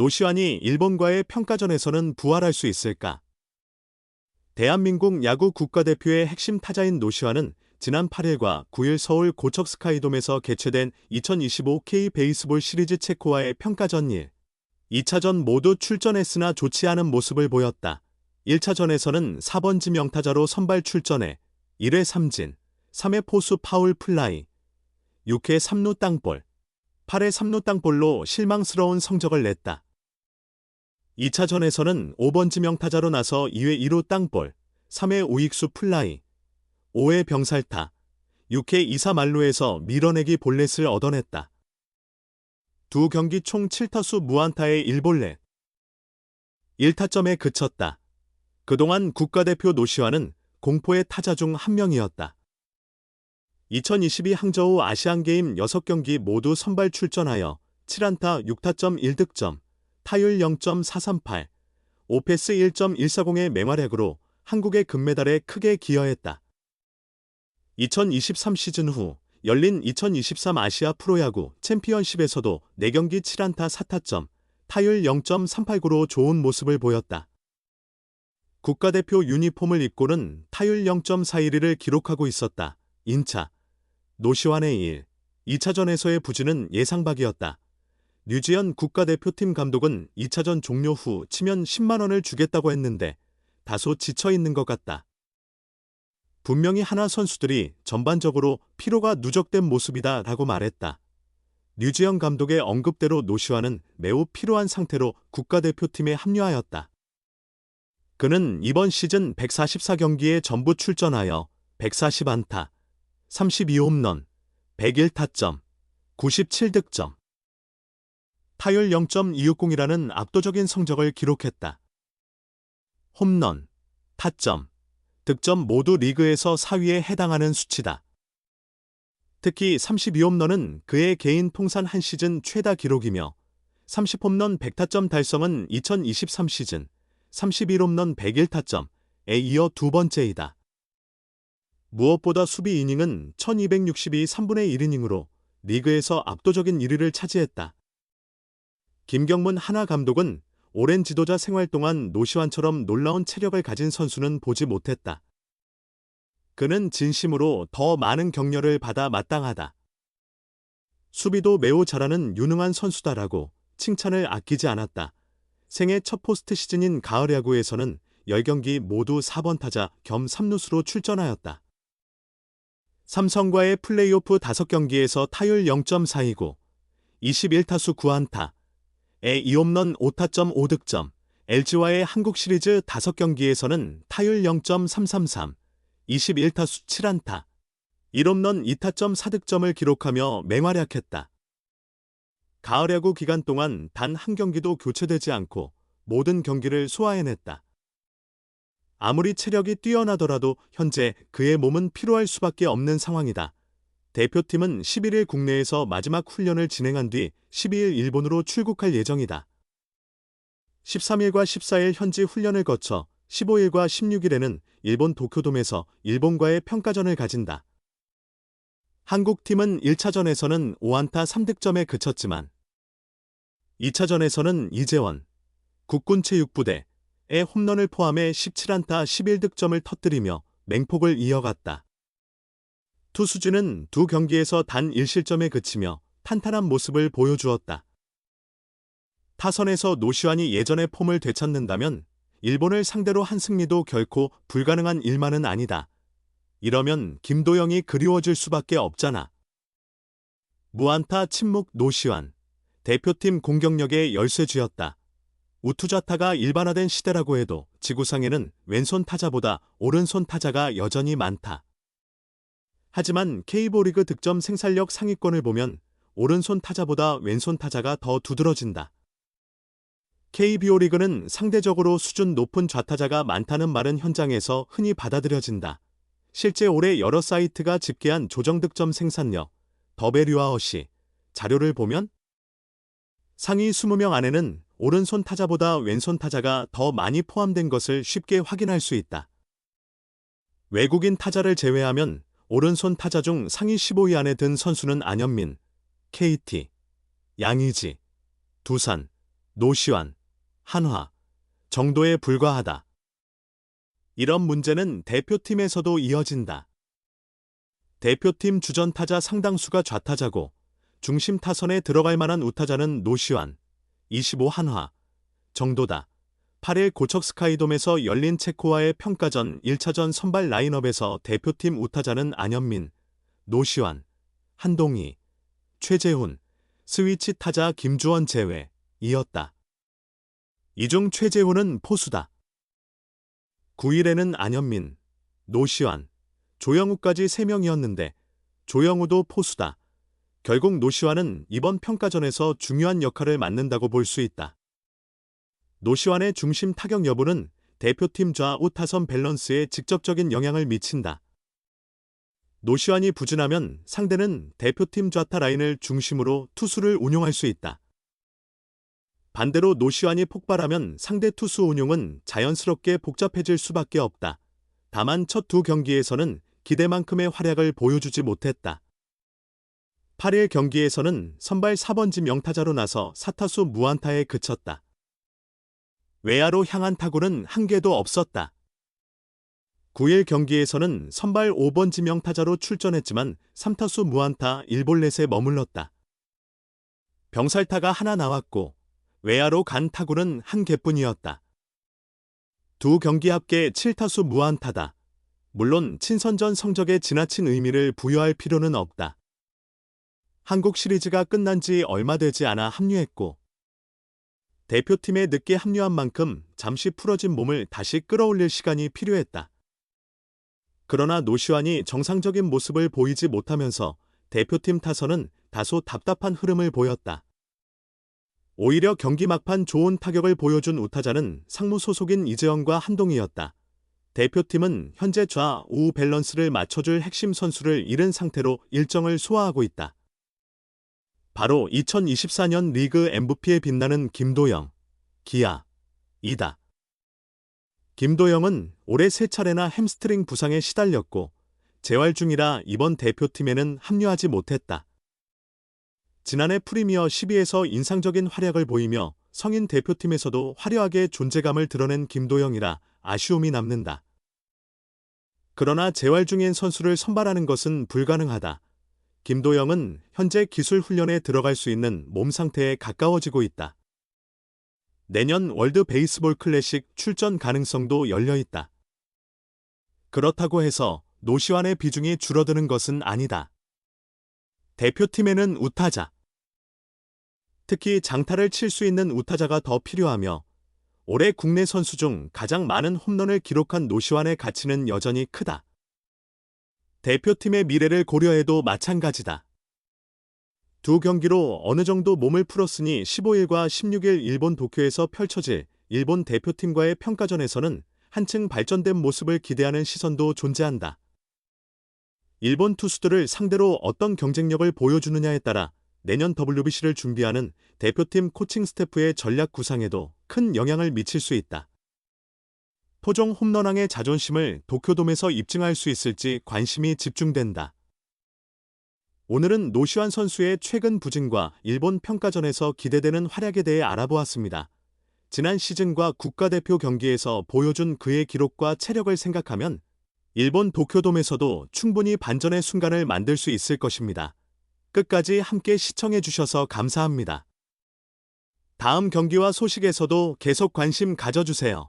노시환이 일본과의 평가전에서는 부활할 수 있을까? 대한민국 야구 국가대표의 핵심 타자인 노시환은 지난 8일과 9일 서울 고척 스카이돔에서 개최된 2025 K 베이스볼 시리즈 체코와의 평가전 1. 2차전 모두 출전했으나 좋지 않은 모습을 보였다. 1차전에서는 4번 지 명타자로 선발 출전해 1회 3진, 3회 포수 파울 플라이, 6회 3루 땅볼, 8회 3루 땅볼로 실망스러운 성적을 냈다. 2차전에서는 5번 지 명타자로 나서 2회 2루 땅볼, 3회 우익수 플라이, 5회 병살타, 6회 2사 말루에서 밀어내기 볼넷을 얻어냈다. 두 경기 총 7타수 무안타의 1볼넷. 1타점에 그쳤다. 그동안 국가대표 노시환은 공포의 타자 중 한 명이었다. 2022 항저우 아시안게임 6경기 모두 선발 출전하여 7안타 6타점 1득점, 타율 0.438, 오페스 1.140의 맹활약으로 한국의 금메달에 크게 기여했다. 2023 시즌 후 열린 2023 아시아 프로야구 챔피언십에서도 4경기 7안타 4타점, 타율 0.389로 좋은 모습을 보였다. 국가대표 유니폼을 입고는 타율 0.41을 기록하고 있었다. 인차, 노시환의 일, 2차전에서의 부진은 예상박이었다. 류지연 국가대표팀 감독은 2차전 종료 후 치면 10만원을 주겠다고 했는데 다소 지쳐있는 것 같다. 분명히 하나 선수들이 전반적으로 피로가 누적된 모습이다 라고 말했다. 류지영 감독의 언급대로 노시환은 매우 피로한 상태로 국가대표팀에 합류하였다. 그는 이번 시즌 144경기에 전부 출전하여 140안타, 32홈런, 101타점, 97득점, 타율 0.260이라는 압도적인 성적을 기록했다. 홈런, 타점, 득점 모두 리그에서 4위에 해당하는 수치다. 특히 32홈런은 그의 개인 통산 한 시즌 최다 기록이며 30홈런 100타점 달성은 2023 시즌 31홈런 101타점에 이어 두 번째이다. 무엇보다 수비 이닝은 1262 3분의 1이닝으로 리그에서 압도적인 1위를 차지했다. 김경문 하나 감독은 오랜 지도자 생활 동안 노시환처럼 놀라운 체력을 가진 선수는 보지 못했다. 그는 진심으로 더 많은 격려를 받아 마땅하다. 수비도 매우 잘하는 유능한 선수다라고 칭찬을 아끼지 않았다. 생애 첫 포스트 시즌인 가을 야구에서는 10경기 모두 4번 타자 겸 3루수로 출전하였다. 삼성과의 플레이오프 5경기에서 타율 0.429, 21타수 9안타, 에 2홈런 5타점 5득점, LG와의 한국 시리즈 5경기에서는 타율 0.333, 21타수 7안타, 1홈런 2타점 4득점을 기록하며 맹활약했다. 가을 야구 기간 동안 단 한 경기도 교체되지 않고 모든 경기를 소화해냈다. 아무리 체력이 뛰어나더라도 현재 그의 몸은 피로할 수밖에 없는 상황이다. 대표팀은 11일 국내에서 마지막 훈련을 진행한 뒤 12일 일본으로 출국할 예정이다. 13일과 14일 현지 훈련을 거쳐 15일과 16일에는 일본 도쿄돔에서 일본과의 평가전을 가진다. 한국팀은 1차전에서는 5안타 3득점에 그쳤지만 2차전에서는 이재원, 국군체육부대의 홈런을 포함해 17안타 11득점을 터뜨리며 맹폭을 이어갔다. 투수진은 두 경기에서 단 1실점에 그치며 탄탄한 모습을 보여주었다. 타선에서 노시환이 예전의 폼을 되찾는다면 일본을 상대로 한 승리도 결코 불가능한 일만은 아니다. 이러면 김도영이 그리워질 수밖에 없잖아. 무안타 침묵 노시환. 대표팀 공격력의 열쇠쥐였다. 우투자타가 일반화된 시대라고 해도 지구상에는 왼손 타자보다 오른손 타자가 여전히 많다. 하지만 K보리그 득점 생산력 상위권을 보면 오른손 타자보다 왼손 타자가 더 두드러진다. KBO 리그는 상대적으로 수준 높은 좌타자가 많다는 말은 현장에서 흔히 받아들여진다. 실제 올해 여러 사이트가 집계한 조정 득점 생산력, 더베류아어시 자료를 보면 상위 20명 안에는 오른손 타자보다 왼손 타자가 더 많이 포함된 것을 쉽게 확인할 수 있다. 외국인 타자를 제외하면 오른손 타자 중 상위 15위 안에 든 선수는 안현민, KT, 양의지, 두산, 노시환, 한화 정도에 불과하다. 이런 문제는 대표팀에서도 이어진다. 대표팀 주전 타자 상당수가 좌타자고 중심 타선에 들어갈 만한 우타자는 노시환, 25 한화 정도다. 8일 고척 스카이돔에서 열린 체코와의 평가전 1차전 선발 라인업에서 대표팀 우타자는 안현민, 노시환, 한동희, 최재훈, 스위치 타자 김주원 제외 이었다. 이 중 최재훈은 포수다. 9일에는 안현민, 노시환, 조영우까지 3명이었는데 조영우도 포수다. 결국 노시환은 이번 평가전에서 중요한 역할을 맡는다고 볼 수 있다. 노시환의 중심 타격 여부는 대표팀 좌우 타선 밸런스에 직접적인 영향을 미친다. 노시환이 부진하면 상대는 대표팀 좌타 라인을 중심으로 투수를 운용할 수 있다. 반대로 노시환이 폭발하면 상대 투수 운용은 자연스럽게 복잡해질 수밖에 없다. 다만 첫 두 경기에서는 기대만큼의 활약을 보여주지 못했다. 8일 경기에서는 선발 4번지 명타자로 나서 사타수 무안타에 그쳤다. 외야로 향한 타구는 한 개도 없었다. 9일 경기에서는 선발 5번 지명 타자로 출전했지만 3타수 무안타 1볼넷에 머물렀다. 병살타가 하나 나왔고 외야로 간 타구는 한 개뿐이었다. 두 경기 합계 7타수 무안타다. 물론 친선전 성적에 지나친 의미를 부여할 필요는 없다. 한국 시리즈가 끝난 지 얼마 되지 않아 합류했고 대표팀에 늦게 합류한 만큼 잠시 풀어진 몸을 다시 끌어올릴 시간이 필요했다. 그러나 노시환이 정상적인 모습을 보이지 못하면서 대표팀 타선은 다소 답답한 흐름을 보였다. 오히려 경기 막판 좋은 타격을 보여준 우타자는 상무 소속인 이재영과 한동희였다. 대표팀은 현재 좌우 밸런스를 맞춰줄 핵심 선수를 잃은 상태로 일정을 소화하고 있다. 바로 2024년 리그 MVP에 빛나는 김도영, 기아, 이다. 김도영은 올해 세 차례나 햄스트링 부상에 시달렸고 재활 중이라 이번 대표팀에는 합류하지 못했다. 지난해 프리미어 12에서 인상적인 활약을 보이며 성인 대표팀에서도 화려하게 존재감을 드러낸 김도영이라 아쉬움이 남는다. 그러나 재활 중인 선수를 선발하는 것은 불가능하다. 김도영은 현재 기술 훈련에 들어갈 수 있는 몸 상태에 가까워지고 있다. 내년 월드 베이스볼 클래식 출전 가능성도 열려 있다. 그렇다고 해서 노시환의 비중이 줄어드는 것은 아니다. 대표팀에는 우타자, 특히 장타를 칠 수 있는 우타자가 더 필요하며 올해 국내 선수 중 가장 많은 홈런을 기록한 노시환의 가치는 여전히 크다. 대표팀의 미래를 고려해도 마찬가지다. 두 경기로 어느 정도 몸을 풀었으니 15일과 16일 일본 도쿄에서 펼쳐질 일본 대표팀과의 평가전에서는 한층 발전된 모습을 기대하는 시선도 존재한다. 일본 투수들을 상대로 어떤 경쟁력을 보여주느냐에 따라 내년 WBC를 준비하는 대표팀 코칭 스태프의 전략 구상에도 큰 영향을 미칠 수 있다. 토종 홈런왕의 자존심을 도쿄돔에서 입증할 수 있을지 관심이 집중된다. 오늘은 노시환 선수의 최근 부진과 일본 평가전에서 기대되는 활약에 대해 알아보았습니다. 지난 시즌과 국가대표 경기에서 보여준 그의 기록과 체력을 생각하면 일본 도쿄돔에서도 충분히 반전의 순간을 만들 수 있을 것입니다. 끝까지 함께 시청해 주셔서 감사합니다. 다음 경기와 소식에서도 계속 관심 가져주세요.